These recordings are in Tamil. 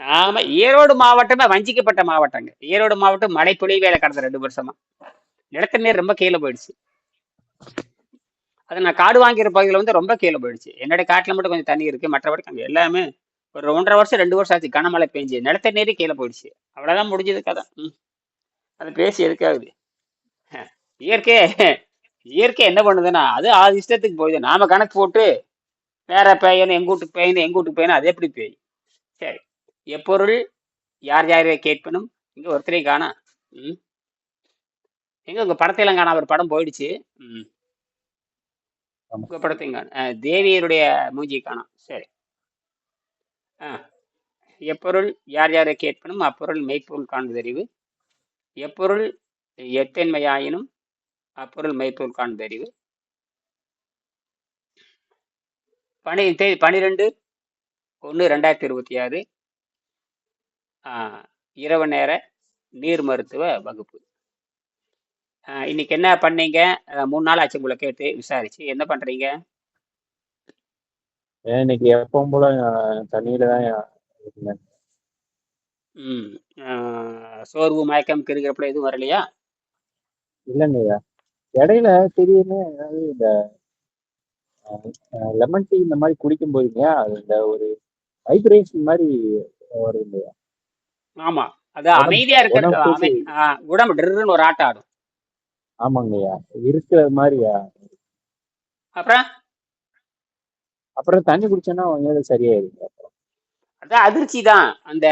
ஆமா ஈரோடு மாவட்டமே வஞ்சிக்கப்பட்ட மாவட்டங்க. ஈரோடு மாவட்டம் மழை பொழிவேல கடந்த ரெண்டு வருஷமா. நிலத்தடி நீர் ரொம்ப கீழே போயிடுச்சு. அது நான் காடு வாங்கிற பகுதியில் வந்து ரொம்ப கீழே போயிடுச்சு. என்னோட காட்டில் மட்டும் கொஞ்சம் தண்ணி இருக்கு மற்றபடி அங்கே எல்லாமே ஒரு ஒன்றரை வருஷம் ரெண்டு வருஷம் ஆச்சு கனமழை பெஞ்சு. நிலத்தடி நீரே கீழே போயிடுச்சு. அவ்வளோதான் முடிஞ்சது கதை. ம். அது பேசி எதுக்காகுது? இயற்கை இயற்கை என்ன பண்ணுதுன்னா அது அது இஷ்டத்துக்கு போகுது நாம கணக்கு போட்டு வேற பெய்யணும் எங்க வீட்டுக்கு பெய்யணும் எங்க வீட்டுக்கு பெய்யணும் அது எப்படி பேய்? சரி. எப்பொருள்? யார் யாரை கேட்பனும்? இங்க ஒருத்தரையும் காணா. ம். எங்க உங்க படத்தையெல்லாம் காணா? ஒரு படம் போயிடுச்சு. ம். உங்க படத்தையும் காணும் தேவியருடைய மூஞ்சி காணோம் சரி. ஆ. எப்பொருள்? யார் யாரை கேட்பனும்? அப்பொருள் மெய்ப்பொருள் காண்பதறிவு எப்பொருள்? எத்தன்மையாயினும் அப்பொருள் மெய்ப்பொருள் காண்பதறிவு பனி தேதி பனிரெண்டு ஒன்று ரெண்டாயிரத்தி இருபத்தி ஆறு. இரவு நேர நீர் மருத்துவ வகுப்பு. இன்னைக்கு என்ன பண்ணீங்க? மூணு நாள் ஆச்சு உங்களை கேட்டு விசாரிச்சு. என்ன பண்றீங்க? இன்னைக்கு எப்பவும் போல தண்ணியில தான் இருந்தேன் ம் சோர்வு மயக்கம் கிருகிறப்பல எதுவும் வரலையா? இல்லைங்கய்யா இடையில திடீர்னு அதாவது இந்த லெமன் டீ இந்த மாதிரி குடிக்கும் போதுங்க அது இந்த ஒரு வைப்ரேஷன் மாதிரி வருது இல்லையா? ஆமா. அது அமைதியா இருக்கிறது உடம்பு டிருன்னு ஒரு ஆட்டம் ஆடும். ஆமாங்கய்யா இருக்கிற மாதிரியா? அப்புறம்? அப்புறம் தண்ணி குடிச்சோன்னா கொஞ்சம் சரியாயிருங்க அதான் அதிர்ச்சி தான். அந்த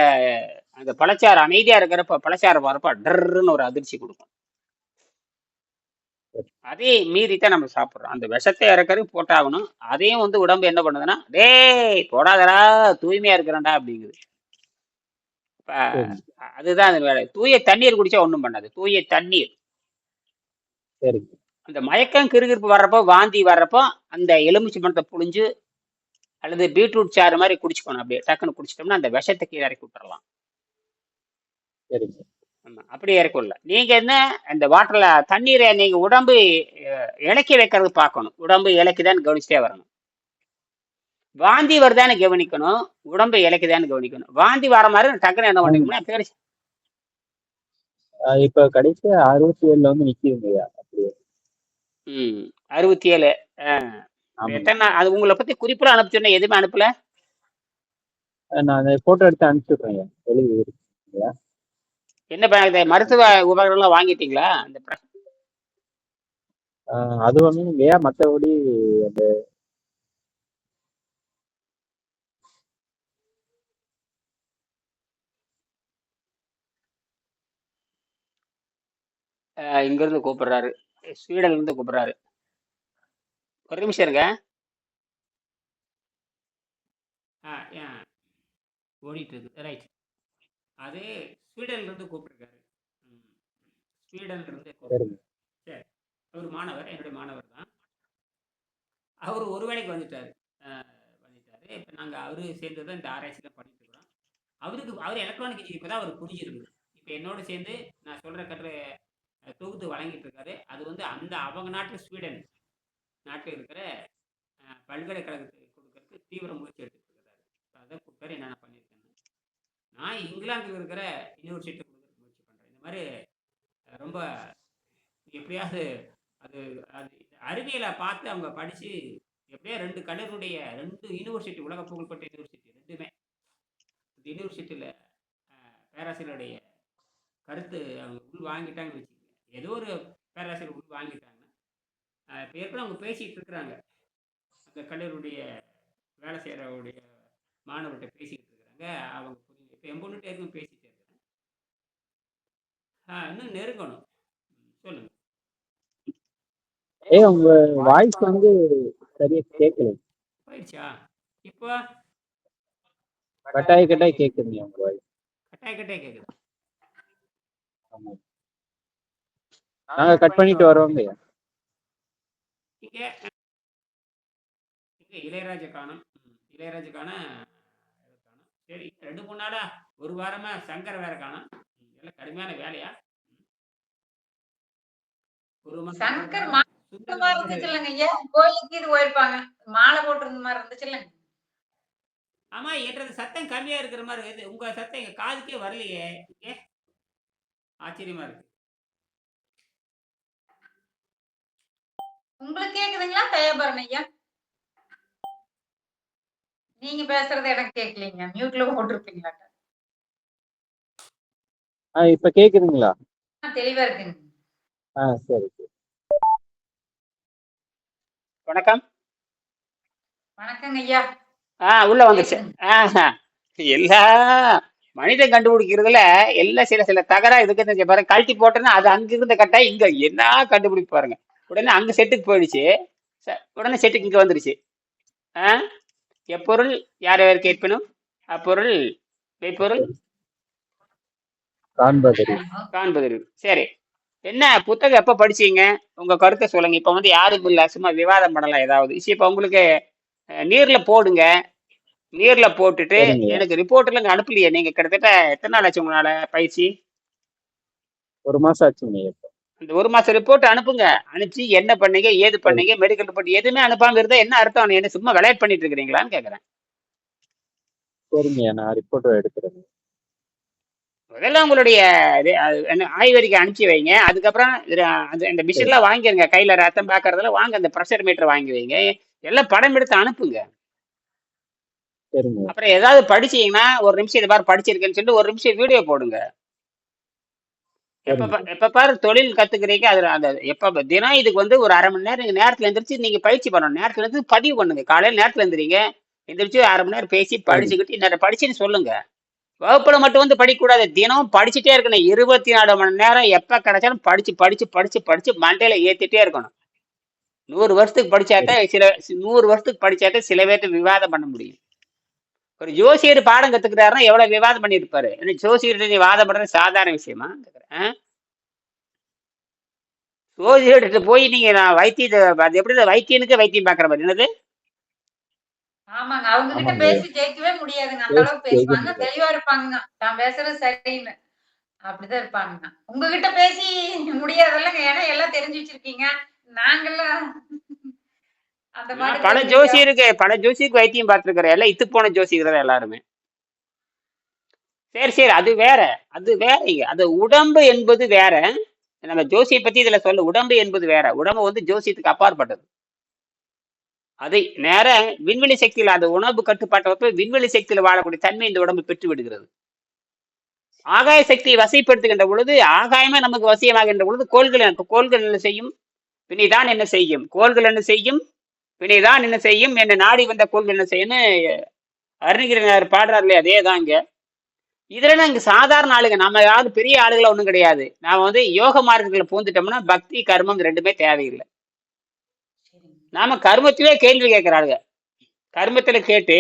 அந்த பழச்சாறு அமைதியா இருக்கிறப்ப பழச்சாறு வரப்ப டர்ன்னு ஒரு அதிர்ச்சி கொடுக்கும். அதே மீறி தான் நம்ம சாப்பிட்றோம். அந்த விஷத்தை இறக்கறது போட்டாகணும். அதையும் வந்து உடம்பு என்ன பண்ணுதுன்னா டேய் போடாதடா தூய்மையா இருக்கிறேன்டா அப்படிங்குது. இப்ப சரி. அதுதான் அந்த வேலை. தூய தண்ணீர் குடிச்சா ஒன்றும் பண்ணாது. தூய தண்ணீர். சரிங்க அந்த மயக்கம் கிறுகிறுப்பு வர்றப்போ வாந்தி வர்றப்போ அந்த எலுமிச்சை பழத்தை புழிஞ்சு அல்லது பீட்ரூட் சாறு மாதிரி குடிச்சுக்கணும். அப்படியே டக்குன்னு குடிச்சிட்டோம்னா அந்த விஷத்தை கீழே இறக்கி விட்டுறலாம். சரிங்க ஆமா அப்படி இறக்கும்ல நீங்க என்ன அந்த வாட்டர்ல தண்ணீரை நீங்க உடம்பு அஹ், இளக்கி வைக்கிறது பார்க்கணும். உடம்பு இலக்குதான்னு கவனிச்சுட்டே வரணும். வாந்தி வருதான்னு கவனிக்கணும். உடம்பு இலக்குதான்னு கவனிக்கணும். வாந்தி வர மாதிரி டக்குன்னு என்ன. பண்ணிக்கணும்னா அஹ் இப்ப கடைசியா அறுபத்தி ஏழுல வந்து நிக்குதுங்கய்யா அப்படியே. ம் அறுபத்தி ஏழு எத்தனை அது உங்களை பத்தி குறிப்பிட அனுப்பிச்சோன்னா எதுவுமே அனுப்பல? நான் போட்டோ எடுத்து அனுப்பிச்சுடுறேன் எழுதி என்ன இந்த மருத்துவ உபகரணம்லாம் வாங்கிட்டீங்களா? அஹ் அது வந்து இல்லையா? மற்றபடி அந்த அஹ், இங்க இருந்து கூப்பிடுறாரு. ஸ்வீடன்ல இருந்து கூப்பிடுறாரு. ஒரு நிமிஷம் இருங்க. ஆ, ஆ, ஓடிட்டு இருக்கு. ரைட் அது ஸ்வீடன்ல இருந்து கூப்பிட்டுருக்காரு. ம், ஸ்வீடன்ல இருந்து கூப்பிட்டு சரிங்க. சரி. அவர் மாணவர் என்னுடைய மாணவர் தான். அவர் ஒரு வேளைக்கு வந்துட்டாரு. வந்துட்டாரு. இப்போ நாங்கள் அவரு சேர்ந்து தான் இந்த ஆராய்ச்சியில் பண்ணிட்டு இருக்கிறோம். அவருக்கு அவர் எலக்ட்ரானிக் இப்போ தான் அவர் புரிஞ்சிருக்குது. இப்போ என்னோட சேர்ந்து நான் சொல்கிற கட்டுரை அஹ், தொகுத்து வழங்கிட்டு இருக்காரு. அது வந்து அந்த அவங்க நாட்டு ஸ்வீடன் நாட்டில் இருக்கிற பல்கலைக்கழகத்துக்கு கொடுக்கறதுக்கு தீவிர முயற்சி எடுத்துட்டு இருக்கிறாரு அதான் கூப்பிட்டாரு என்னென்ன பண்ணியிருக்கேன்னு நான் இங்கிலாந்தில் இருக்கிற யூனிவர்சிட்டி கொடுக்கறதுக்கு முயற்சி பண்ணுறேன் இந்த மாதிரி ரொம்ப எப்படியாவது அது அது அறிவியலை பார்த்து அவங்க படித்து எப்படியோ ரெண்டு கல்லூரியுடைய ரெண்டு யூனிவர்சிட்டி உலக புகழ்பெற்ற யூனிவர்சிட்டி ரெண்டுமே. இந்த யூனிவர்சிட்டியில் பேராசிரியருடைய கருத்து அவங்க உள் வாங்கிட்டாங்கன்னு வச்சுக்கோங்க. ஏதோ ஒரு பேராசிரியர் உள் வாங்கிட்டாங்கன்னா இப்போ ஏற்கனவே அவங்க பேசிகிட்டு இருக்கிறாங்க. அந்த கல்லூரியுடைய வேலை செய்கிறவருடைய மாணவர்கிட்ட பேசிக்கிட்டு இருக்கிறாங்க. அவங்க இப்போ பொண்ணுகிட்ட ஏற்கனவே பேசிகிட்டு இருக்கிறேன் ஆ இன்னும் நெருங்கணும். ம், சொல்லுங்க. ஏய் உங்க வாய்ஸ் வந்து சரியா கேட்கல போயிடுச்சா? இப்போ? கட்டாய கட்டாய கேட்குறீங்க உங்க வாய்ஸ் கட்டாய கட்டாய கேட்குது நாங்க கட் பண்ணிட்டு வரோங்க இளையராஜா காணும். இளையராஜா காண சரி ரெண்டு மூணு நாளா ஒரு வாரமா சங்கர் வேற காணும். எல்லாம் கடுமையான வேலையா. ஒரு சங்கர் கோயிலுக்கு இது போயிருப்பாங்க? மாலை போட்டிருந்த மாதிரி இருந்துச்சு இல்லைங்க ஆமா ஏற்றது சத்தம் கம்மியா இருக்கிற மாதிரி இருக்குது. உங்க சத்தம் எங்க காதுக்கே வரலையே. ஆச்சரியமா இருக்கு. உங்களுக்கு கேக்குதுங்களா? தயாபரன் ஐயா. நீங்க பேசுறது எனக்கு கேட்கலீங்க மியூட்ல போட்டிருப்பீங்களா? ஆ இப்ப கேக்குதுங்களா? தெளிவா இருக்குங்க. ஆ சரி சரி. வணக்கம். வணக்கங்க ஐயா. ஆ உள்ள வந்துருச்சு ஆஹா. எல்லா மனிதன் கண்டுபிடிக்கிறதுல எல்லாம் சில சில தகரா இதுக்கு பாருங்க கழட்டி போட்டேன்னா அது அங்க இருந்த கட்டா இங்க என்ன கண்டுபிடிப்பு பாருங்க உடனே அங்க செட்டுக்கு போயிடுச்சு. உடனே செட்டுக்கு இங்க வந்துருச்சு. ஆ? எப்பொருள் யார் யார் கேட்பனும்? அப்பொருள் மெய்ப்பொருள்? காண்பதறி காண்பது சரி. என்ன புத்தகம் எப்ப படிச்சீங்க? உங்க கருத்தை சொல்லுங்க. இப்ப வந்து யாரும் இல்ல சும்மா விவாதம் பண்ணலாம் ஏதாவது. இப்ப உங்களுக்கு நீர்ல போடுங்க. நீர்ல போட்டுட்டு. எனக்கு ரிப்போர்ட்ல இங்க அனுப்பலையே. நீங்க கிட்டத்தட்ட எத்தனை நாள் ஆச்சு உங்களால பயிற்சி? ஒரு மாசம் ஆச்சுங்க இந்த ஒரு மாசம் ரிப்போர்ட் அனுப்புங்க. அனுப்பிச்சு என்ன பண்ணீங்க ஏது பண்ணீங்க மெடிக்கல் ரிப்போர்ட் எதுவுமே அனுப்பாம இருந்தா என்ன அர்த்தம்? என்ன சும்மா விளையாட்டு பண்ணிட்டு இருக்கிறீங்களான்னு கேக்குறேன். சரிங்க நான் ரிப்போர்ட் எடுக்கிறேன். முதல்ல உங்களுடைய ஆய்வறிக்கை அனுப்பிச்சு வைங்க. அதுக்கப்புறம் இந்த மிஷின்லாம் வாங்கிருங்க. கையில ரத்தம் பார்க்கறதுல வாங்க அந்த ப்ரெஷர் மீட்டர் வாங்கி வைங்க. எல்லாம் படம் எடுத்து அனுப்புங்க. அப்புறம் ஏதாவது படிச்சீங்கன்னா ஒரு நிமிஷம் இது மாதிரி படிச்சிருக்கேன்னு சொல்லிட்டு ஒரு நிமிஷம் வீடியோ போடுங்க. எப்ப எப்ப பாரு தொழில் கத்துக்கிறீங்க அதுல அந்த எப்ப தினம் இதுக்கு வந்து ஒரு அரை மணி நேரம் நீங்க நேரத்துல எந்திரிச்சு நீங்க பயிற்சி பண்ணணும். நேரத்துல இருந்து பதிவு பண்ணுங்க. காலையில நேரத்துல எந்திரிங்க. எந்திரிச்சு அரை மணி நேரம் பேசி படிச்சுக்கிட்டு இந்த படிச்சுன்னு சொல்லுங்க. வகுப்புல மட்டும் வந்து படிக்கக்கூடாது. தினம் படிச்சுட்டே இருக்கணும். இருபத்தி நாலு மணி நேரம் எப்ப கிடைச்சாலும் படிச்சு படிச்சு படிச்சு படிச்சு மண்டையில ஏத்திட்டே இருக்கணும். நூறு வருஷத்துக்கு படிச்சாதான் சில நூறு வருஷத்துக்கு படிச்சாதான் சில பேர்ட்ட விவாதம் பண்ண முடியும். ஒரு ஜோசியர் பாடம் கத்துக்கிறாருன்னா எவ்வளவு விவாதம் பண்ணியிருப்பாரு என்ன ஜோசியர்கிட்ட நீ வாதம் பண்றது சாதாரண விஷயமா கேக்குறேன். ஆ? ஜோசியர்கிட்ட போய் நீங்க நான் வைத்தியத்தை அது எப்படி வைத்தியனுக்கு வைத்தியம் பாக்குற மாதிரி என்னது ஆமாங்க அவங்க கிட்ட. பேசி ஜெயிக்கவே முடியாதுங்க அந்த பேசி அளவுக்கு பேசுவாங்க முடியாது. தெளிவா இருப்பாங்க தான் பேசுறது சரின்னு அப்படிதான் இருப்பாங்க உங்ககிட்ட பேசி முடியாதல்லங்க ஏன்னா எல்லாம் தெரிஞ்சு வச்சிருக்கீங்க நாங்கெல்லாம் பல ஜோசியருக்கு பல ஜோசியருக்கு வைத்தியம் பார்த்துருக்கிறேன். எல்லாம் இத்து போன தான் எல்லாருமே. சரி சரி அது வேற. அது வேறங்க அது உடம்பு என்பது வேற. நம்ம ஜோசியை பத்தி இதுல சொல்ல. உடம்பு என்பது வேற. உடம்பு வந்து ஜோசியத்துக்கு அப்பாற்பட்டது. அதை நேர விண்வெளி சக்தியில அந்த உணவு கட்டுப்பாட்டை விண்வெளி சக்தியில வாழக்கூடிய தன்மை இந்த உடம்பு பெற்று விடுகிறது. ஆகாய சக்தியை வசைப்படுத்துகின்ற பொழுது ஆகாயமே நமக்கு வசியமாகின்ற பொழுது கோள்கள் எனக்கு கோள்கள் என்ன செய்யும்? பிணிதான் என்ன செய்யும்? கோள்கள் என்ன செய்யும்? வினைதான் என்ன செய்யும்? என்ன நாடி வந்த கோல் என்ன செய்யும்னு அருணகிரிநாதர் பாடுறாரு இல்லையா அதே தான் இங்க. இதுல இங்க சாதாரண ஆளுங்க. நம்ம யாரும் பெரிய ஆளுகளை ஒன்றும் கிடையாது. நாம வந்து யோக மார்க்கத்துல பூந்துட்டோம்னா பக்தி கர்மம் ரெண்டுமே தேவையில்லை. நாம கர்மத்திலே கேள்வி கேட்கிறாளுங்க. கர்மத்துல கேட்டு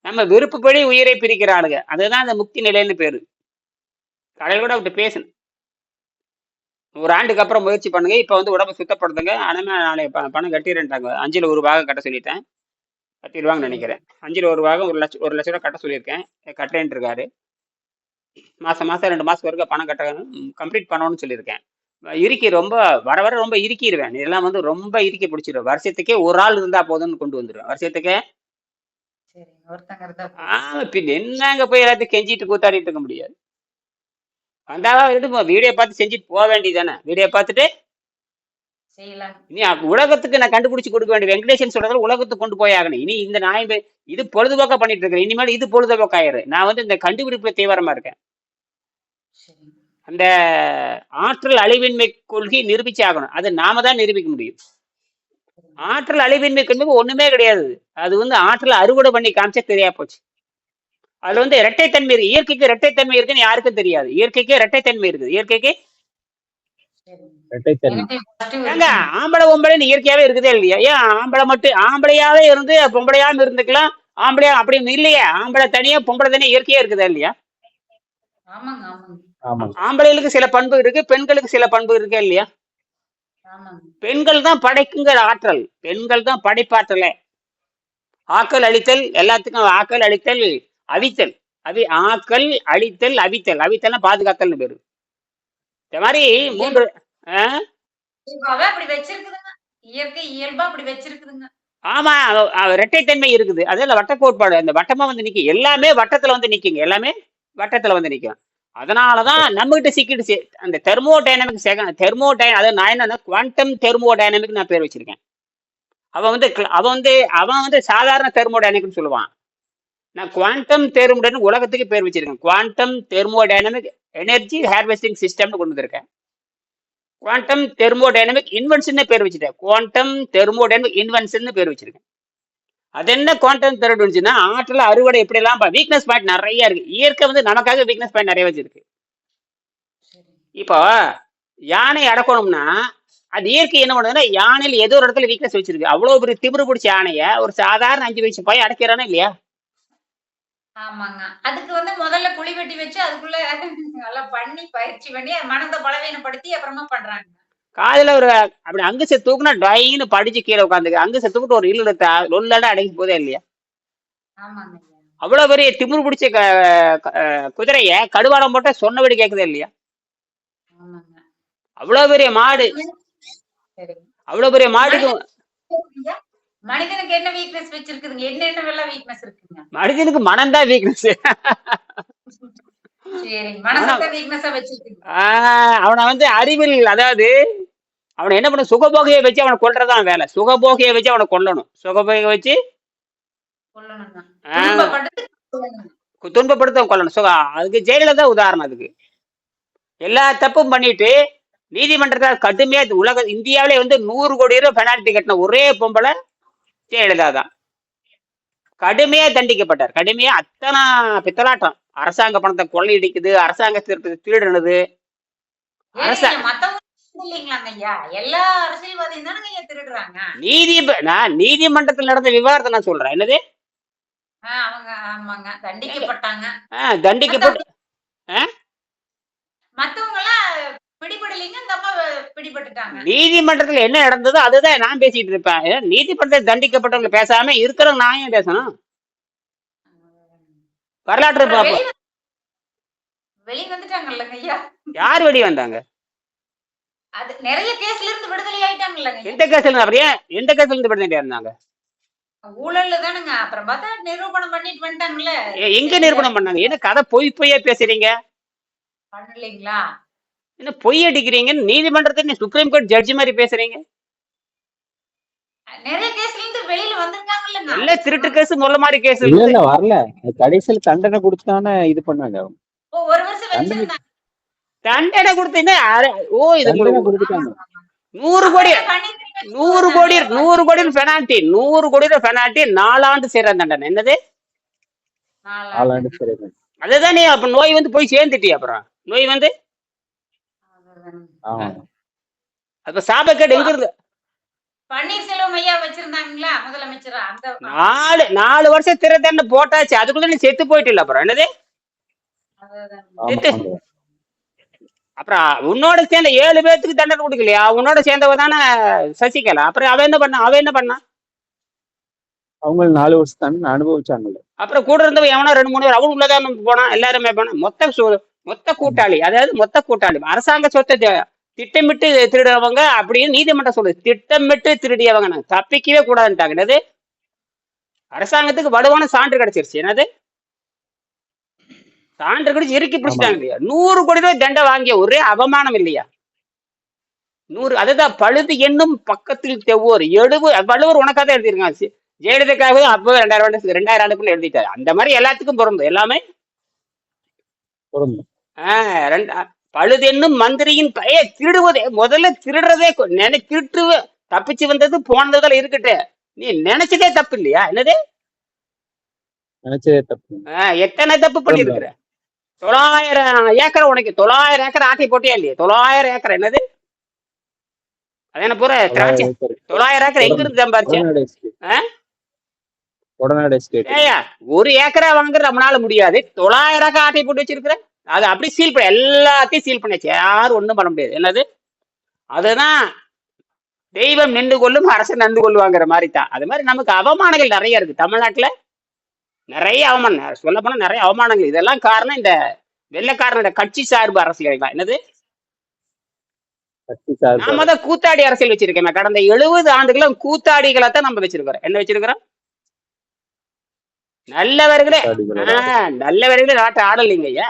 நம்ம விருப்பப்படி உயிரை பிரிக்கிற ஆளுங்க அதுதான் அந்த முக்தி நிலைன்னு பேரு. கடையில் கூட அவர்கிட்ட பேசணும். ஒரு ஆண்டுக்கு அப்புறம் முயற்சி பண்ணுங்க. இப்ப வந்து உடம்பு சுத்தப்படுத்துங்க. ஆனா நாளை பணம் கட்டிடுறேன்ட்டாங்க. அஞ்சுல ஒரு பாகம் கட்ட சொல்லிட்டேன். கட்டிடுவாங்கன்னு நினைக்கிறேன். அஞ்சுல ஒரு பாகம் ஒரு லட்சம் ஒரு லட்ச ரூபா கட்ட சொல்லியிருக்கேன். கட்டுறேன்ட்டு இருக்காரு. மாசம் மாசம் ரெண்டு மாசம் வரைக்கும் பணம் கட்ட கம்ப்ளீட் பண்ணணும்னு சொல்லியிருக்கேன். இறுக்கி ரொம்ப வர வர ரொம்ப இறுக்கிடுவேன் இதெல்லாம் வந்து ரொம்ப இறுக்கி பிடிச்சிருவேன் வருஷத்துக்கே ஒரு ஆள் இருந்தா போதும்னு கொண்டு வந்துருவேன். வருஷத்துக்கே. சரிங்க. ஒருத்தங்க இருந்தா போதும். ஆமா பின்ன என்னங்க போய் எல்லாத்தையும் கெஞ்சிட்டு கூத்தாடிட்டு இருக்க முடியாது. வந்தாவா இருந்து வீடியோ பார்த்து செஞ்சுட்டு போக வேண்டியதானே வீடியோ பார்த்துட்டு அ- உலகத்துக்கு நான் கண்டுபிடிச்சு கொடுக்க வேண்டிய வெங்கடேசன் சொல்றதுல உலகத்துக்கு கொண்டு போய் ஆகணும். இனி இந்த நான் இது- பொழுதுபோக்கா பண்ணிட்டு இருக்கிறேன். இனிமேல் இது பொழுதுபோக்காயிரு நான் வந்து இந்த கண்டுபிடிப்புல தீவிரமா இருக்கேன். அந்த ஆற்றல் அழிவின்மை கொள்கை நிரூபிச்சு ஆகணும். அது நாம தான் நிரூபிக்க முடியும். ஆற்றல் அழிவின்மை கொள்கை ஒண்ணுமே கிடையாது. அது வந்து ஆற்றல் அறுவடை பண்ணி காமிச்சா தெரியா போச்சு. அதுல வந்து இரட்டைத்தன்மை இருக்கு. இயற்கைக்கு இரட்டைத்தன்மை இருக்குன்னு யாருக்கும் தெரியாது. இயற்கைக்கு இரட்டைத்தன்மை இருக்குது. இயற்கைக்கு. ஆம்பளை பொம்பளைன்னு இயற்கையாவே இருக்குதே இல்லையா? ஏன் ஆம்பளை மட்டும் ஆம்பளையாவே இருந்து பொம்பளையாம இருந்துக்கலாம் ஆம்பளையா அப்படின்னு இல்லையா. ஆம்பளை தனியா பொம்பளை தனியா இயற்கையா இருக்குதா இல்லையா? ஆமாங்க ஆமாங்க. ஆமாங்க ஆம்பளைகளுக்கு சில பண்பு இருக்கு பெண்களுக்கு சில பண்பு இருக்கா இல்லையா? ஆமாங்க. பெண்கள் தான் படைக்குங்கிற ஆற்றல். பெண்கள் தான் படைப்பாற்றல. ஆக்கல் அழித்தல் எல்லாத்துக்கும் ஆக்கல் அழித்தல் அவித்தல். அவி ஆக்கல் அழித்தல் அவித்தல். அவித்தல்னா பாதுகாத்தல்னு பேரு. இந்த மாதிரி மூன்று ஆமா இரட்டைத்தன்மை இருக்குது. அதில் வட்ட கோட்பாடு. அந்த வட்டமா வந்து நிக்கும் எல்லாமே வட்டத்துல வந்து நிக்குங்க. எல்லாமே வட்டத்துல வந்து நிக்கும். அதனாலதான் நம்ம கிட்ட சிக்கிடுச்சு அந்த தெர்மோ டைனமிக் செகண்ட் தெர்மோ டை அதாவது நான் என்ன குவாண்டம் தெர்மோ டைனமிக் நான் பேர் வச்சிருக்கேன். அவன் வந்து அவன் வந்து அவன் வந்து சாதாரண தெர்மோ டைனமிக்னு சொல்லுவான். நான் குவாண்டம் தேர்முடன் உலகத்துக்கு பேர் வச்சிருக்கேன். Quantum thermodynamic energy harvesting சிஸ்டம்னு கொண்டு வந்திருக்கேன். குவாண்டம் தெர்மோடைனமிக் இன்வென்ஷன் பேர் வச்சுட்டேன். குவாண்டம் தெர்மோடைனமிக் இன்வென்ஷன் பேர் வச்சிருக்கேன். அது என்ன குவாண்டம் தெர்மோடைனமிக்னா ஆற்றல் அறுவடை எப்படிலாம் வீக்னஸ் பாயிண்ட் நிறைய இருக்கு. இயற்கை வந்து நமக்காக வீக்னஸ் பாயிண்ட் நிறைய வச்சிருக்கு. இப்போ யானை அடக்கணும்னா அது இயற்கை என்ன பண்ணுதுன்னா யானையில் ஏதோ ஒரு இடத்துல வீக்னஸ் வச்சிருக்கு. அவ்வளோ பெரிய திமிரு பிடிச்ச யானையை ஒரு சாதாரண அஞ்சு வயசு பையன் அடக்கிறானா இல்லையா? ஆமாங்க. அதுக்கு வந்து முதல்ல குழி வெட்டி வச்சு அதுக்குள்ள நல்லா பண்ணி பயிற்சி பண்ணி மனதை பலவீனப்படுத்தி அப்புறமா பண்றாங்க. காதுல ஒரு அப்படி அங்குச தூக்குனா டொயின்னு படிச்சு கீழே உட்காந்துக்க. அங்குச தூக்கிட்டு ஒரு இல்லு எடுத்தா லொல்லாட அடங்கி போதே இல்லையா. அவ்வளவு பெரிய திமிரு பிடிச்ச குதிரைய கடுவாடம் போட்டா சொன்னபடி கேக்குதே இல்லையா? அவ்வளவு பெரிய மாடு. அவ்வளவு பெரிய மாடுக்கு மனிதனுக்கு என்ன வீக்னஸ் வச்சிருக்குதுங்க? என்னென்ன வெள்ள வீக்னஸ் இருக்குங்க? மனிதனுக்கு சரி மனசத்த வீக்னஸா அவனை வந்து அறிவில் அதாவது அவனை என்ன பண்ண சுகபோகையை வச்சு அவனை கொல்றதான் வேலை. சுகபோகையை வச்சு அவனை கொல்லணும். சுகபோகையை வச்சு துன்பப்படுத்த கொல்லணும். சுக அதுக்கு ஜெயலலிதா உதாரணம் அதுக்கு. எல்லா தப்பும் பண்ணிட்டு நீதிமன்றத்தை கடுமையா உலக இந்தியாவிலே வந்து நூறு கோடி ரூபாய் பெனால்டி கட்டின ஒரே பொம்பளை ஜெயலலிதா கடுமையா தண்டிக்கப்பட்டார். கடுமையா அத்தனை பித்தலாட்டம். அரசாங்க பணத்தை கொள்ளையடிக்குது அரசாங்க திருடுனது. நீதிமன்றத்தில் நடந்த விவாதத்தை நான் சொல்றேன். என்னது? தண்டிக்கப்பட்டாங்க. தண்டிக்கப்பட்டு மத்தவங்க எல்லாம் பிடிபடலைங்க இந்த அம்மா பிடிபட்டுட்டாங்க. நீதிமன்றத்தில் என்ன நடந்ததோ அதுதான் நான் பேசிட்டு இருப்பேன். நீதிமன்றத்தில் தண்டிக்கப்பட்டவங்க பேசாம இருக்கிறவங்க நான் ஏன் பேசணும்? வரலாற்று பார்ப்போம் வெளிய வெளிய ஐயா? யார் வெடி வந்தாங்க? அது நிறைய கேஸ்ல இருந்து விடுதலை ஆயிட்டாங்கல்லங்க எந்த கேஸ்ல ஏன் எந்த கேஸ்ல இருந்து விடுதலை இருந்தாங்க? ஊழல்ல தானுங்க அப்புறம் பார்த்தா நிரூபணம் பண்ணிட்டு வந்துட்டாங்கல்ல. எங்க நிரூபணம் பண்ணாங்க? என்ன கதை பொய் பொய்யா பேசுறீங்க? பண்ணலைங்களா? என்ன பொய் அடிக்கிறீங்க? நீதிமன்றத்தில் நீ சுப்ரீம் கோர்ட் ஜட்ஜி மாதிரி பேசுறீங்க. நிறைய கேஸ்ல இருந்து வெளியில வந்திருக்காங்கல்லங்க எல்லாம் திருட்டு கேஸ் முள்ள மாதிரி கேஸ் இல்ல இல்ல வரல. கடைசியில தண்டனை கொடுத்தானே இது பண்ணாங்க அவங்க. ஓ, ஒரு வருஷம் தண்டனை வச்சிருந்தாங்க தண்டனை கொடுத்தீங்க அர- ஓ இது நூறு கோடி. நூறு கோடி நூறு கோடி பெனால்டி நூறு கோடி பெனால்டி நாலாண்டு சிறை தண்டனை. என்னது? நாலு நாலாண்டு சிறை தண்டனை. அதுதான் நீ அப்ப நோய் வந்து போய் சேர்ந்துட்டி அப்புறம். நோய் வந்து? அப்ப சாபக்கேடு எங்க இருந்து பன்னீர்செல்வம் ஐயா வச்சிருந்தாங்களா முதலமைச்சரா? அந்த நாலு நாலு வருஷம் தண்டனை போட்டாச்சு. அதுக்குள்ள நீ செத்து போயிட்டு அப்புறம். என்னது. அப்புறம் உன்னோட சேர்ந்த ஏழு பேர்த்துக்கு தண்டனை கொடுக்கலையா? உன்னோட சேர்ந்தவ தானே சசிகலா? அப்புறம் அவ என்ன பண்ணா அவ என்ன பண்ணா அவங்க நாலு வருஷம் தண்டனை அனுபவிச்சாங்கல்ல. அப்புறம் கூட இருந்தவ எவனோ ரெண்டு மூணு பேர் அவன் உள்ளதான் போனான். எல்லாருமே போனா மொத்த சு- மொத்த கூட்டாளி அதாவது மொத்த கூட்டாளி. அரசாங்க சொத்தை திட்டமிட்டு திருடுறவங்க அப்படின்னு நீதிமன்றம் சொல்லுது. திட்டமிட்டு திருடியவங்க நாங்க தப்பிக்கவே கூடாதுன்ட்டாங்க. என்னது? அரசாங்கத்துக்கு வலுவான சான்று கிடைச்சிருச்சு. என்னது? சான்று கிடைச்சு இறுக்கி பிடிச்சிட்டாங்க இல்லையா? நூறு கோடி ரூபாய் தண்டை வாங்கிய ஒரே அவமானம் இல்லையா? நூறு அதுதான் பழுது என்னும் பக்கத்தில் தெவ்வோர். எழுபது வள்ளுவர் உனக்காக தான் எழுதியிருக்காங்க ஜெயலலிதாக்காக அப்போ ரெண்டாயிரம் ஆண்டு ரெண்டாயிரம் ஆண்டுக்குள்ள எழுதிட்டாரு. அந்த மாதிரி எல்லாத்துக்கும் பொருந்தும். எல்லாமே பொருந்தும். ஆஹ் ரெண்டு பழுது என்னும் மந்திரியின் பய திருடுவதே முதல்ல திருடுறதே நினை திருட்டு தப்பிச்சு வந்தது போனதுல இருக்கட்டு. நீ நினைச்சதே தப்பு இல்லையா என்னது? நினைச்சதே தப்பு. எத்தனை தப்பு பண்ணிருக்கிற? தொள்ளாயிரம் ஏக்கர் உனக்கு தொள்ளாயிரம் ஏக்கர் ஆட்டி போட்டியா இல்லையா? தொள்ளாயிரம் ஏக்கர் என்னது? அது என்ன பூரா திராட்சை. தொள்ளாயிரம் ஏக்கர். எங்க இருந்து சம்பாரிச்சு? ஒரு ஏக்கரா வாங்குறது நம்மளால முடியாது. தொள்ளாயிரம் ஏக்கர் ஆட்டை போட்டு வச்சிருக்கிற? அது அப்படி சீல் பண்ண எல்லாத்தையும் சீல் பண்ணியாச்சு யாரும் ஒண்ணும் பண்ண முடியாது. என்னது? அதுதான் தெய்வம் நின்று கொள்ளும் அரசன் நன்று கொள்வாங்கிற மாதிரி தான் அது மாதிரி நமக்கு அவமானங்கள் நிறைய இருக்கு. தமிழ்நாட்டுல நிறைய அவமானம். சொல்ல போனா நிறைய அவமானங்கள். இதெல்லாம் காரணம் இந்த வெள்ளைக்காரனோட கட்சி சார்பு அரசியல் தான். என்னது? நாம தான் கூத்தாடி அரசியல் வச்சிருக்கோம். கடந்த எழுபது ஆண்டுகளும் கூத்தாடிகளை தான் நம்ம வச்சிருக்கிறோம். என்ன வச்சிருக்கிறோம்? நல்லவர்களே. ஆஹ் நல்லவர்களே. நாட்டை ஆடலைங்க ஐயா.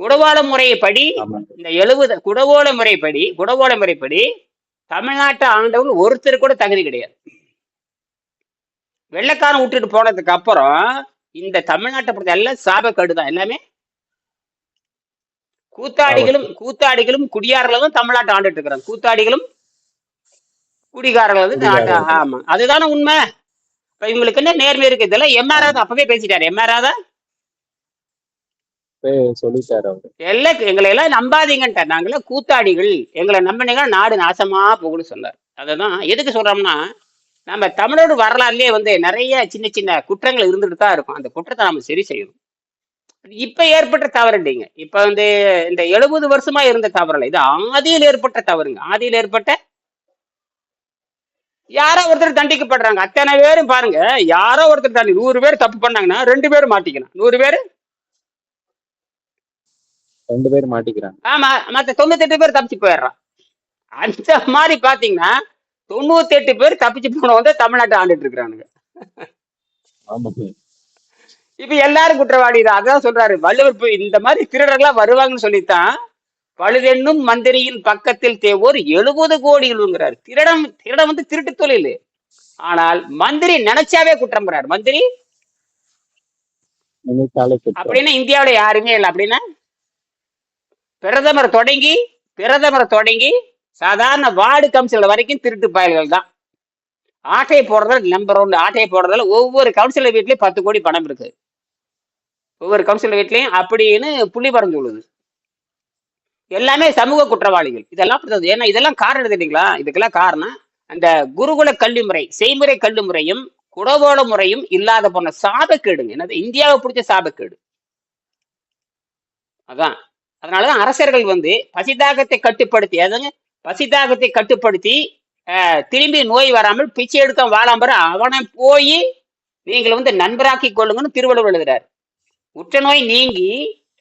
குடவாள முறைப்படி இந்த எழுபது குடவோல முறைப்படி குடவோல முறைப்படி தமிழ்நாட்டை ஆண்டவர் ஒருத்தர் கூட தகுதி கிடையாது. வெள்ளைக்காரன் விட்டுட்டு போனதுக்கு அப்புறம் இந்த தமிழ்நாட்டை பொறுத்த எல்லாம் சாபக்கேடு தான் எல்லாமே கூத்தாடிகளும் கூத்தாடிகளும் குடியாரர்களும் தமிழ்நாட்டை ஆண்டுட்டு இருக்கிறாங்க. கூத்தாடிகளும் குடிகாரர்கள் வந்து நாட்டை. ஆமா. அதுதானே உண்மை. இப்ப இவங்களுக்கு என்ன நேர்மை இருக்கு இதெல்லாம் எம்ஆர் அப்பவே பேசிட்டாரு. எம்ஆர் போய் சொல்லிட்டாரு அவரு. எல்லாம் எங்களை எல்லாம் நம்பாதீங்கன்ட்டார் நாங்களே கூத்தாடிகள். எங்களை நம்பினீங்கன்னா நாடு நாசமா போகும்னு சொன்னார். அததான் எதுக்கு சொல்றோம்னா நம்ம தமிழோட வரலாறுலயே வந்து நிறைய சின்ன சின்ன குற்றங்கள் இருந்துட்டு தான் இருக்கும். அந்த குற்றத்தை நம்ம சரி செய்யணும். இப்ப ஏற்பட்ட தவறுண்டிங்க இப்ப வந்து இந்த எழுபது வருஷமா இருந்த தவறல இது ஆதியில் ஏற்பட்ட தவறுங்க. ஆதியில் ஏற்பட்ட யாரோ ஒருத்தர் தண்டிக்கப்படுறாங்க. அத்தனை பேரும் பாருங்க. யாரோ ஒருத்தர் தண்டி நூறு பேர் தப்பு பண்ணாங்கன்னா ரெண்டு பேரும் மாட்டிக்கணும். நூறு பேர் ரெண்டு பேரும் மாட்டிக்கிறாங்க. ஆமா மத்த தொண்ணூத்தெட்டு பேர் தப்பிச்சு போயிடுறான் அந்த மாதிரி பாத்தீங்கன்னா தொண்ணூத்தெட்டு பேர் தப்பிச்சு போனவங்க தமிழ்நாட்டை ஆண்டுட்டு இருக்கிறானுங்க. இப்ப எல்லாரும் குற்றவாளி தான். அதான் சொல்றாரு வள்ளுவர் போய் இந்த மாதிரி திருடர்களா வருவாங்கன்னு சொல்லித்தான் பழுதென்னும் மந்திரியின் பக்கத்தில் தேவோர் எழுபது கோடிகள்ங்கிறார். திருடம் திருடம் வந்து திருட்டு தொழில். ஆனால் மந்திரி நினைச்சாவே குற்றம் பண்றாரு மந்திரி? அப்படின்னா இந்தியாவுல யாருமே இல்லை அப்படின்னா பிரதமர் தொடங்கி பிரதமர் தொடங்கி சாதாரண வார்டு கவுன்சிலர் வரைக்கும் திருட்டு பயல்கள் தான். ஆட்டை போடுறதுல நம்பர் ஒன்று ஆட்டையை போடுறதுல ஒவ்வொரு கவுன்சிலர் வீட்லயும் பத்து கோடி பணம் இருக்கு. ஒவ்வொரு கவுன்சிலர் வீட்லயும் அப்படின்னு புள்ளி பறந்து சொல்லுது எல்லாமே சமூக குற்றவாளிகள். இதெல்லாம் ஏன்னா இதெல்லாம் காரணம் தெரியுங்களா? இதுக்கெல்லாம் காரணம் அந்த குருகுல கல்வி முறை செய்முறை கல்வி முறையும் குடவோல முறையும் இல்லாத போன சாபக்கேடுங்க. என்னது? இந்தியாவை பிடிச்ச சாபக்கேடு. அதான். அதனாலதான் அரசர்கள் வந்து பசிதாகத்தை கட்டுப்படுத்தி அதாங்க பசிதாகத்தை கட்டுப்படுத்தி ஆஹ், திரும்பி நோய் வராமல் பிச்சை எடுக்க வாழாம்பர அவனை போய் நீங்கள் வந்து நண்பராக்கி கொள்ளுங்கன்னு திருவள்ளுவர் எழுதுறார். உற்றநோய் நீங்கி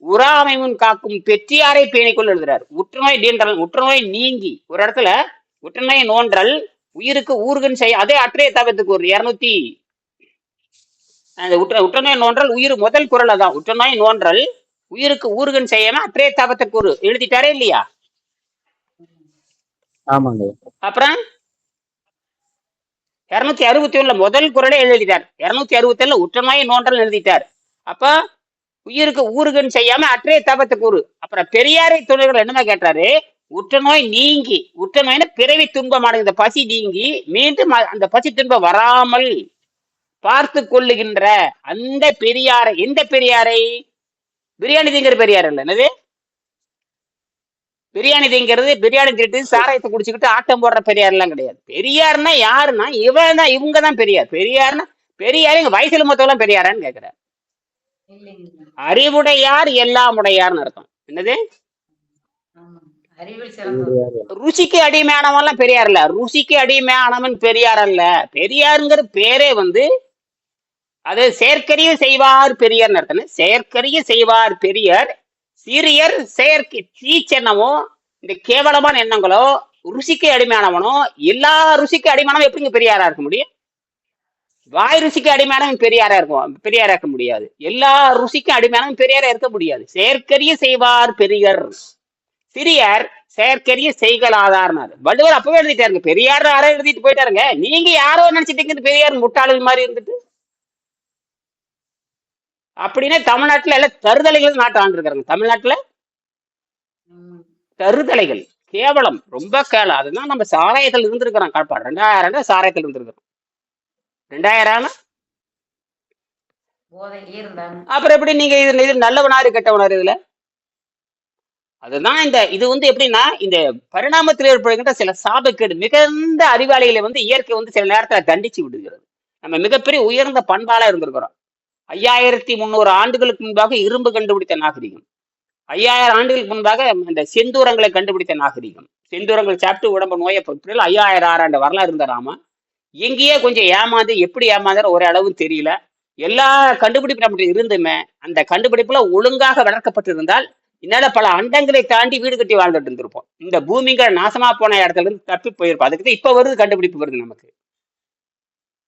உறாமைமுன் காக்கும் பெற்றியாரை பேணிக்கொள் எழுதுறார். உற்றுநோய் நீன்றல் உற்றுநோய் நீங்கி ஒரு இடத்துல உற்றுநோய் நோன்றல் உயிருக்கு ஊருகன் செய்ய அதே அற்றைய தவத்துக்கு ஒரு இருநூத்தி அந்த உற்ற உற்றநோய் நோன்றல் உயிர் முதல் குரல் அதான். உற்றநோய் நோன்றல் உயிருக்கு ஊறுகன் செய்யாம அற்றைய தவத்துக்கு ஒரு எழுதிட்டாரே இல்லையா? ஆமாங்க. அப்புறம் இருநூத்தி அறுபத்தி ஒண்ணுல முதல் குரலே எழுதிட்டார். இருநூத்தி அறுபத்தி ஏழுல உற்றநோய் நோன்றல் எழுதிட்டார். அப்ப உயிருக்கு ஊறுகன் செய்யாம அற்றைய தபத்தை கூறு. அப்புறம் பெரியாரை துணைகள் என்னமா கேட்டாரு? உற்றநோய் நீங்கி உற்றநோய்னு பிறவி துன்பமான இந்த பசி நீங்கி மீண்டும் அந்த பசி துன்பம் வராமல் பார்த்து கொள்ளுகின்ற அந்த பெரியாரை எந்த பெரியாரை? பிரியாணி திங்கிற பெரியார் இல்ல. என்னது? பிரியாணி திங்கிறது பிரியாணி திட்டு சாராயத்தை குடிச்சுக்கிட்டு ஆட்டம் போடுற பெரியார் எல்லாம் கிடையாது. பெரியார்னா யாருன்னா இவன் தான் இவங்க தான் பெரியார். பெரியார்னா பெரியார் எங்க வயசுல மொத்தம் பெரியாரான்னு கேக்குறாரு. அறிவுடையார் எல்லாம் உடையார்னு அர்த்தம். என்னது? ருசிக்கு அடிமையானவன் எல்லாம் பெரியார் இல்ல. ருசிக்கு அடிமையானவன் பெரியார் அல்ல. பெரியாருங்கிற பேரே வந்து அது செயற்கரிய செய்வார் பெரியார்னு நடத்தின செயற்கரிய செய்வார் பெரியார் சிறியர் செயற்கை சீச்சென்னமோ இந்த கேவலமான எண்ணங்களோ ருசிக்கு அடிமையானவனோ எல்லா ருசிக்கு அடிமானம் எப்படிங்க பெரியாரா இருக்க முடியும்? வாய் ருசிக்கு அடிமையானவன் பெரியாரா இருக்கும் பெரியாரா இருக்க முடியாது. எல்லா ருசிக்கும் அடிமையானவன் பெரியாரா இருக்க முடியாது. செயற்கரிய செய்வார் பெரியர். சிறியார் செயற்கரிய செய்கலாதார்னாரு வள்ளுவர் அப்பவே எழுதிட்டாருங்க பெரியார் யாரோ எழுதிட்டு போயிட்டாருங்க. நீங்க யாரோ நினைச்சிட்டீங்க பெரியார் முட்டாளு மாதிரி இருந்துட்டு? அப்படின்னா தமிழ்நாட்டுல எல்லாம் தருதலைகள் நாட்டு ஆண்டிருக்காங்க தமிழ்நாட்டுல. தருதலைகள் கேவலம் ரொம்ப கேவலம். அதுதான் நம்ம சாராயத்தில் இருந்திருக்கிறோம் காப்பாடு. ரெண்டாயிரம் சாராயத்தில் இருந்திருக்கிறோம். ரெண்டாயிரம் அப்புறம் எப்படி நீங்க இது இது நல்லவனாரு கெட்டவனாரு இதுல? அதுதான் இந்த இது வந்து எப்படின்னா இந்த பரிணாமத்தில் ஏற்படுகின்ற சில சாபக்கேடு மிகுந்த அறிவாளிகளை வந்து இயற்கை வந்து சில நேரத்துல தண்டிச்சு விடுகிறது. நம்ம மிகப்பெரிய உயர்ந்த பண்பாளா இருந்திருக்கிறோம். ஐயாயிரத்தி முந்நூறு ஆண்டுகளுக்கு முன்பாக இரும்பு கண்டுபிடித்த நாகரிகம். ஐயாயிரம் ஆண்டுகளுக்கு முன்பாக இந்த செந்தூரங்களை கண்டுபிடித்த நாகரிகம். செந்தூரங்கள் சாப்பிட்டு உடம்பு நோயை பொறுப்பில் ஐயாயிரம் ஆறாண்டு வரலாறு இருந்தாராம எங்கேயே கொஞ்சம் ஏமாந்து எப்படி ஏமாந்துற ஒரு அளவும் தெரியல. எல்லா கண்டுபிடிப்பு நம்மகிட்ட இருந்துமே அந்த கண்டுபிடிப்புல ஒழுங்காக வளர்க்கப்பட்டிருந்தால் என்னால பல அண்டங்களை தாண்டி வீடு கட்டி வாழ்ந்துட்டு இருந்திருப்போம். இந்த பூமிங்கிற நாசமா போன இடத்துல இருந்து தப்பி போயிருப்போம். அதுக்கு இப்ப வருது கண்டுபிடிப்பு வருது நமக்கு.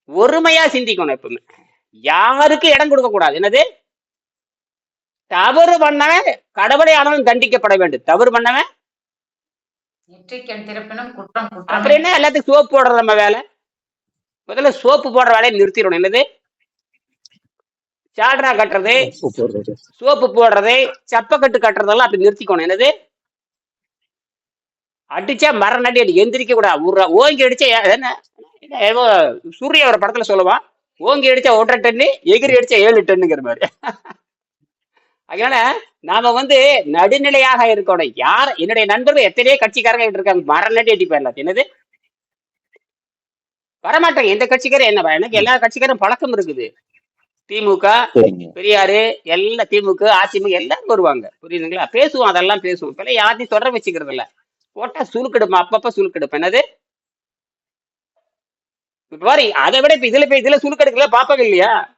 ஒருமையா சிந்திக்கணும் எப்பவுமே. யாருக்கு இடம் கொடுக்க கூடாது? என்னது? தவறு பண்ணவன் கடவுளை ஆனாலும் தண்டிக்கப்பட வேண்டும். தவறு பண்ணவன்? அப்புறம் என்ன? எல்லாத்துக்கும் சோப்பு போடுறது நம்ம வேலை. முதல்ல சோப்பு போடுற வேலையை நிறுத்திடணும். என்னது? சால்ரா கட்டுறது சோப்பு போடுறது. சப்பக்கட்டு கட்டுறதெல்லாம் அப்படி நிறுத்திக்கணும். என்னது? அடிச்சா மரம் நடி அடி எந்திரிக்க கூடாது. ஓங்கி அடிச்சா என்ன? என்ன ஏதோ சூரிய ஒரு படத்துல சொல்லுவான். ஓங்கி அடிச்சா ஒன்றரை டன்னு எகிரி அடிச்சா ஏழு டன்னுங்கிற மாதிரி. அதனால நாம வந்து நடுநிலையாக இருக்கணும். யார் என்னுடைய நண்பர்கள் எத்தனையோ கட்சிக்காரங்க இருக்காங்க. மரம் நடி அடிப்பேன் எல்லாத்தையும். என்னது? வரமாட்டாங்க. எந்த கட்சிக்காரும் என்ன எனக்கு எல்லா கட்சிக்காரும் பழக்கம் இருக்குது. திமுக பெரியாரு எல்லாம் திமுக அதிமுக எல்லாரும் வருவாங்க. புரியுதுங்களா? பேசுவோம் அதெல்லாம் பேசுவோம். இப்ப யாரையும் தொடர வச்சுக்கிறது இல்ல போட்டா சுருக்கெடுப்பேன் அப்பப்ப சுருக்கெடுப்பேன் என்னது? பாரு அதை விட இப்ப இதுல போய் இதுல சுருக்கெடுக்கல பாப்பாங்க இல்லையா?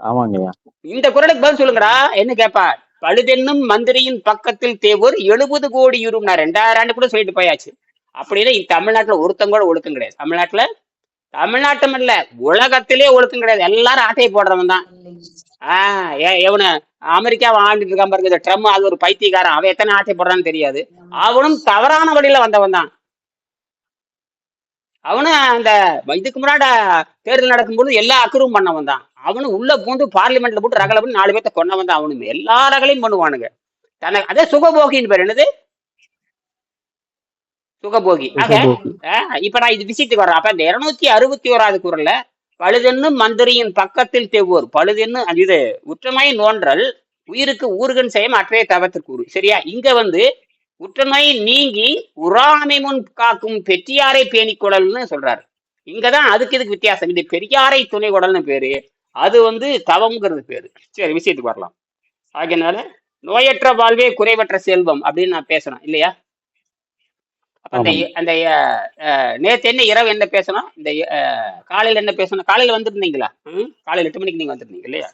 ஆமாங்கய்யா. இந்த குரலுக்கு பதில் சொல்லுங்கடா. என்ன கேப்பா? பழுதென்னும் மந்திரியின் பக்கத்தில் தேவர் எழுபது கோடி யூரும். நான் ரெண்டாயிரம் ஆண்டு கூட சொல்லிட்டு போயாச்சு. அப்படின்னா தமிழ்நாட்டுல ஒருத்தங்க கூட ஒழுக்கம் கிடையாது. தமிழ்நாட்டுல? தமிழ்நாட்டம் இல்ல. உலகத்திலே ஒழுக்கம் கிடையாது. எல்லாரும் ஆட்டையை போடுறவன் தான். ஆஹ் எவனு? அமெரிக்காவை ஆண்டுட்டு இருக்கான் பாருங்க. ட்ரம் அது ஒரு பைத்தியக்காரன். அவன் எத்தனை ஆட்டை போடுறான்னு தெரியாது. அவனும் தவறான வழியில வந்தவன் தான். அவனும் அந்த இதுக்கு முன்னாடி தேர்தல் நடக்கும்போது எல்லா அக்கறும் பண்ணவன் தான். அவனும் உள்ள பூந்து பார்லிமெண்ட்ல போட்டு ரகலை பண்ணி நாலு பேர்த்த கொன்னவன் தான் அவனும். எல்லா ரகலையும் பண்ணுவானுங்க. தனக்கு அதே சுகபோகின்னு பேர் என்னது? சுகபோகி. ஆக இப்ப நான் இது விஷயத்துக்கு வர்றேன். அப்ப இந்த இருநூத்தி அறுபத்தி ஓராவது குரல்ல பழுதென்னும் மந்திரியின் பக்கத்தில் தெவ்வோர். பழுதென்னு இது உற்றமை நோன்றல் உயிருக்கு ஊறுகன் செய்யும் அற்றைய தவத்திற்கூறு சரியா? இங்க வந்து உற்றநோய் நீங்கி உறாமை முன் காக்கும் பெற்றியாரை பேணிக் கொடல்னு சொல்றாரு. இங்கதான் அதுக்கு இதுக்கு வித்தியாசம். இது பெரியாரை துணை கொடல்னு பேரு. அது வந்து தவம்ங்கிறது பேரு. சரி விஷயத்துக்கு வரலாம். ஆகையனால நோயற்ற வாழ்வே குறைவற்ற செல்வம் அப்படின்னு நான் பேசணும் இல்லையா? அந்த. அந்த நேத்து என்ன இரவு என்ன பேசணும்? இந்த காலையில என்ன பேசணும்? காலையில வந்திருந்தீங்களா? காலையில எட்டு மணிக்கு நீங்க வந்திருந்தீங்க இல்லையா?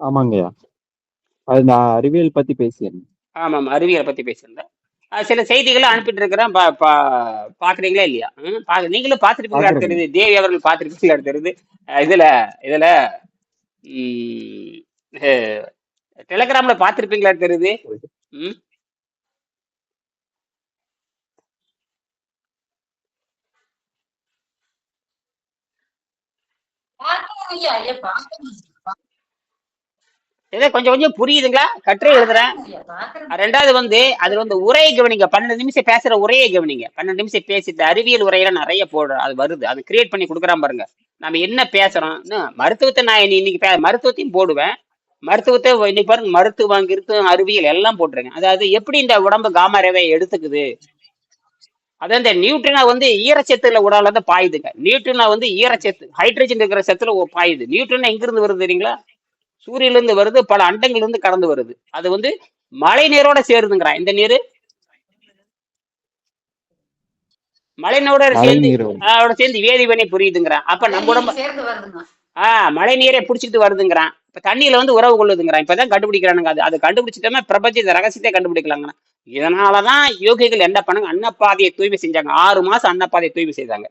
ஆமாங்கய்யா. அது நான் அறிவியல் பத்தி பேசியிருந்தேன். ஆமாம் அறிவியலை பத்தி பேசியிருந்தேன் சில செய்திகளை அனுப்பிட்டு இருக்கிறேன் பா பா- பாக்குறீங்களா இல்லையா ம்? பாக்கு நீங்களும் பார்த்துருப்பீங்களா. தெரியுது தேவி அவர்கள் பார்த்துருப்பீங்களா தெரியுது அஹ், இதுல இதுல டெலிகிராம்ல பார்த்துருப்பீங்களா தெரியுது ம் ஐயா. ஏதோ கொஞ்சம் கொஞ்சம் புரியுதுங்களா? கட்டுரை எழுதுறேன். ரெண்டாவது வந்து அதுல வந்து உரையை கவனிங்க. பன்னெண்டு நிமிஷம் பேசுற உரையை கவனிங்க. பன்னெண்டு நிமிஷம் பேசிட்டு அறிவியல் உரையில நிறைய போடுறோம் அது வருது. அது கிரியேட் பண்ணி கொடுக்குறான் பாருங்க. நம்ம என்ன பேசுறோம்? மருத்துவத்தை நான் இன்னைக்கு பே- மருத்துவத்தையும் போடுவேன். மருத்துவத்தை இன்னைக்கு பாருங்க மருத்துவம் கிருத்துவம் அறிவியல் எல்லாம் போட்டுருங்க அதாவது எப்படி இந்த உடம்பு காமரவை எடுத்துக்குது? அதாவது இந்த நியூட்ரினா வந்து ஈரச்சத்துல உடல இருந்து பாயுதுங்க. நியூட்ரினா வந்து ஈரச்சத்து ஹைட்ரஜன் இருக்கிற சத்துல பாயுது. நியூட்ரினா எங்கிருந்து வருது தெரியுங்களா? சூரியன்ல இருந்து வருது பல அண்டங்கள்ல இருந்து கடந்து வருது. அது வந்து மழை நீரோட சேருதுங்கிறான். இந்த நீர்? மழை நீரோட சேர்ந்து அதோட சேர்ந்து வேதிவினை புரியுதுங்கிறான். அப்ப நம்ம உடம்பு ஆஹ் மழை நீரை புடிச்சிட்டு வருதுங்கிறான். இப்ப தண்ணியில வந்து உறவு கொள்ளுதுங்கிறான். இப்பதான் கண்டுபிடிக்கிறானுங்க. அது அது கண்டுபிடிச்சிட்டோமே பிரபஞ்ச ரகசியத்தை கண்டுபிடிக்கலாங்க இதனாலதான் யோகிகள் என்ன பண்ணாங்க? அன்னப்பாதையை தூய்மை செஞ்சாங்க. ஆறு மாசம் அன்னப்பாதையை தூய்மை செய்தாங்க.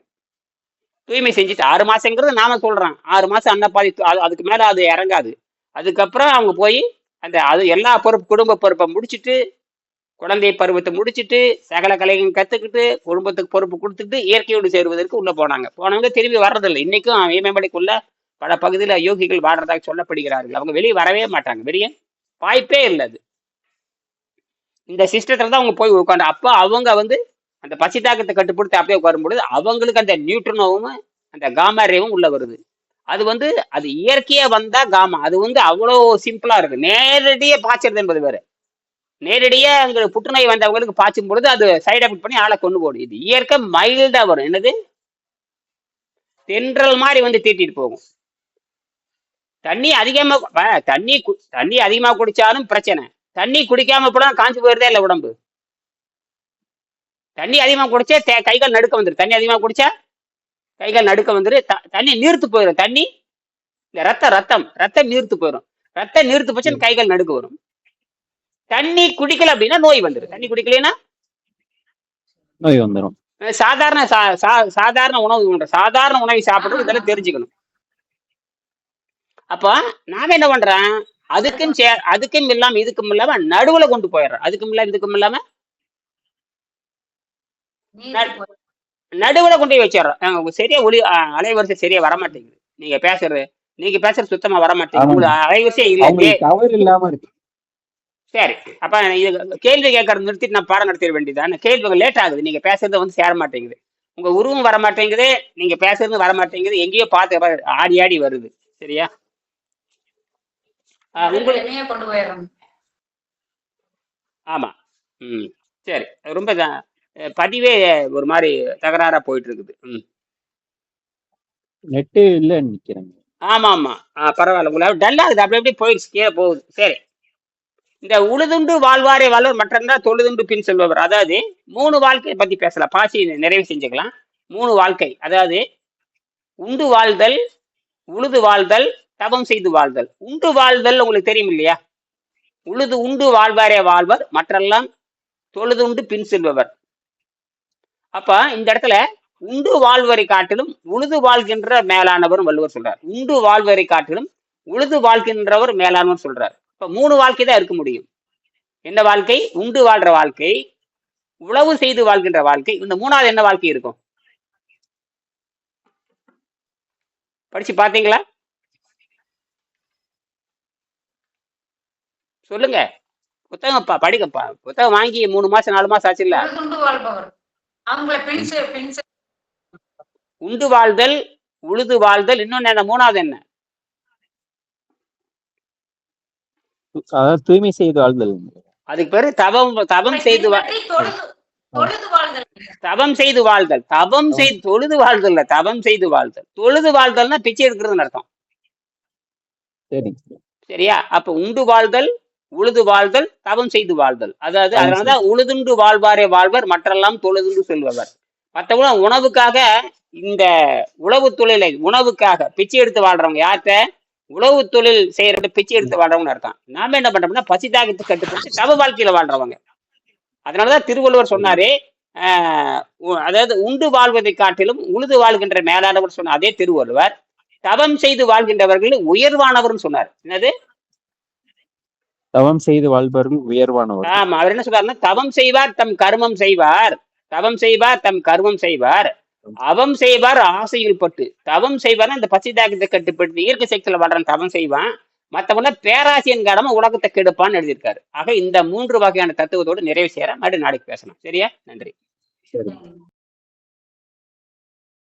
தூய்மை செஞ்சுட்டு ஆறு மாசங்கிறது நாம சொல்றோம். ஆறு மாசம் அன்னப்பாதை அதுக்கு மேல அது இறங்காது. அதுக்கப்புறம் அவங்க போய் அந்த அது எல்லா பொறுப்பு குடும்ப பொறுப்பை முடிச்சுட்டு குழந்தை பருவத்தை முடிச்சிட்டு சகல கலைகளும் கத்துக்கிட்டு குடும்பத்துக்கு பொறுப்பு கொடுத்துட்டு இயற்கையோடு சேருவதற்கு உள்ள போனாங்க. போனவங்க திரும்பி வர்றதில்லை. இன்னைக்கும் இமயமலைக்குள்ள பல பகுதியில் யோகிகள் வாடுறதாக சொல்லப்படுகிறார்கள். அவங்க வெளியே வரவே மாட்டாங்க. வெளியே வாய்ப்பே இல்லை அது. இந்த சிஸ்டத்துல தான் அவங்க போய் உட்காந்து அப்போ அவங்க வந்து அந்த பசி தாக்கத்தை கட்டுப்படுத்தி அப்படியே பொழுது அவங்களுக்கு அந்த நியூட்ரனோவும் அந்த காமாரியவும் உள்ளே உள்ள வருது. அது வந்து அது இயற்கையா வந்தா காமா. அது வந்து அவ்வளோ சிம்பிளா இருக்கு. நேரடியா பாய்ச்சறது என்பது வேற. நேரடியா அங்க புற்றுநோய் வந்தவங்களுக்கு பாய்ச்சும் பொழுது அது சைடு எஃபெக்ட் பண்ணி ஆளை கொண்டு போடும். இது இயற்கை மைல்டா வரும். என்னது? தென்றல் மாதிரி வந்து தீட்டிட்டு போகும். தண்ணி அதிகமா தண்ணி தண்ணி அதிகமா குடிச்சாலும் பிரச்சனை. தண்ணி குடிக்காம போனா காஞ்சு போயிருதே இல்ல உடம்பு? தண்ணி அதிகமா குடிச்சா கை கால் நடுக்க வந்துரும். தண்ணி அதிகமா குடிச்சா கைகால் நடுக்க வந்துரு த- தண்ணி நீர்த்து போயிடும் தண்ணி. இந்த ரத்தம் ரத்தம் ரத்தம் நீர்த்து போயிடும் ரத்தம் நீர்த்து போச்சுன்னு கைகால் நடுக்க வரும். தண்ணி குடிக்கல அப்படின்னா நோய் வந்துடும் தண்ணி குடிக்கலைன்னா? நோய் வந்துடும் சாதாரண சா- சா- சாதாரண உணவு சாதாரண உணவை சாப்பிடுறது இதெல்லாம் தெரிஞ்சுக்கணும். அப்ப நாம என்ன பண்றோம்? அதுக்கும் சே அதுக்கும் இல்லாம இதுக்கும் இல்லாம நடுவுல கொண்டு போயிடுறோம். அதுக்கும் இல்லாம இதுக்கும் இல்லாம? நடுவுல கொண்டு போய் வச்சிடுறோம். சரியா ஒளி அஹ் அலைவரிசை சரியா வர மாட்டேங்குது நீங்க பேசுறது நீங்க பேசுறது சுத்தமா வர மாட்டேங்குது ஆமாங்க. உங்களுக்கு அலைவரிசையே இல்ல சரி அப்ப இது கேள்வி கேட்கறது நிறுத்திட்டு நான் பாடம் நடத்திட வேண்டியதான் கேள்வி லேட் ஆகுது நீங்க பேசுறது வந்து சேர மாட்டேங்குது. உங்க உருவம் வர மாட்டேங்குது நீங்க பேசுறது வர மாட்டேங்குது எங்கேயோ பார்த்து ஆடி ஆடி வருது. சரியா? உங்களுக்கு என்னையே கொண்டு போயிடுறோம் ஆமா. ம் சரி. ரொம்ப பதிவே ஒரு மாதிரி தகராறா போயிட்டு இருக்குது ம். நெட்டு இல்லன்னு நிக்கிறேங்க ஆமா ஆமா ஆ பரவாயில்ல. உங்களை டல்லா இருக்குது அப்படி அப்படியே போயிடுச்சு. கீழே போகுது. சரி. இந்த உழுதுண்டு வாழ்வாரே வாழ்வர் மற்றா தொழுதுண்டு பின் செல்பவர். அதாவது மூணு வாழ்க்கையை பத்தி பேசலாம். பாசி நிறைவு செஞ்சுக்கலாம். மூணு வாழ்க்கை. அதாவது உண்டு வாழ்தல் உழுது வாழ்தல் தவம் செய்து வாழ்தல். உண்டு வாழ்தல் உங்களுக்கு தெரியும் இல்லையா? உழுது உண்டு வாழ்வாரே வாழ்வர். மற்றெல்லாம் தொழுதுண்டு பின் செல்பவர். அப்ப இந்த இடத்துல உண்டு வாழ்வரை காட்டிலும் உழுது வாழ்கின்ற மேலானவரும் வள்ளுவர் சொல்றார். உண்டு வாழ்வரை காட்டிலும் உழுது வாழ்கின்றவர் மேலானவர் சொல்றார். இப்ப மூணு வாழ்க்கை தான் இருக்க முடியும். என்ன வாழ்க்கை? உண்டு வாழ்ற வாழ்க்கை உழவு செய்து வாழ்கின்ற வாழ்க்கை. இந்த மூணாவது என்ன வாழ்க்கை இருக்கும்? படிச்சு பாத்தீங்களா சொல்லுங்க. புத்தகம் படிக்கப்பா புத்தகம் வாங்கி மூணு மாசம் நாலு மாசம் ஆச்சு இல்ல அவங்கள உண்டு. வாழ்தல் உழுது வாழ்தல் இன்னொன்னு என்ன மூணாவது என்ன? அதாவது தூய்மை செய்து வாழ்தல். அதுக்கு பேரு தவம் தவம் செய்து தவம் செய்து வாழ்தல். தவம் செய்து தொழுது வாழ்தல் இல்ல தவம் செய்து வாழ்தல். தொழுது வாழ்தல்னா பிச்சை எடுக்கிறதுன்னு அர்த்தம். சரிங்க சரியா? அப்ப உண்டு வாழ்தல் உழுது வாழ்தல் தவம் செய்து வாழ்தல். அதாவது அதனாலதான் உழுதுண்டு வாழ்வாரே வாழ்வர் மற்றெல்லாம் தொழுதுண்டு செல்பவர். மற்றவங்க உணவுக்காக இந்த உழவு தொழிலை உணவுக்காக பிச்சை எடுத்து வாழ்றவங்க யார்கிட்ட? உழவு தொழில் செய்யறது பிச்சை எடுத்து வாழ்றவங்கன்னு அர்த்தம். நாம என்ன பண்றோம்னா பசி தாகத்தை கட்டுப்பட்டு தவ வாழ்க்கையில வாழ்றவங்க. அதனாலதான் திருவள்ளுவர் சொன்னாரு அதாவது உண்டு வாழ்வதை காட்டிலும் உழுது வாழ்கின்ற மேலானவர் சொன்ன அதே திருவள்ளுவர் தவம் செய்து வாழ்கின்றவர்கள் உயர்வானவர்னு சொன்னார். என்னது? தவம் செய்து வாழ்பவர்கள் உயர்வானவர். ஆமா அவர் என்ன சொல்றாருன்னா தவம் செய்வார் தம் கர்மம் செய்வார். தவம் செய்வார் தம் கர்மம் செய்வார். அவம் செய்வார் ஆசையில் பட்டு. தவம் செய்வார் இந்த பச்சை தாக்கத்தை கட்டுப்படுத்தி இயற்கை சக்தியில வாழ்றான் தவம் செய்வான். மத்தவங்க பேராசியன் காரணமா உலகத்தை கெடுப்பான்னு எழுதியிருக்காரு. ஆக இந்த மூன்று வகையான தத்துவத்தோடு நிறைவு செய்யற மறுபடியும் நாளைக்கு பேசலாம். சரியா? நன்றி.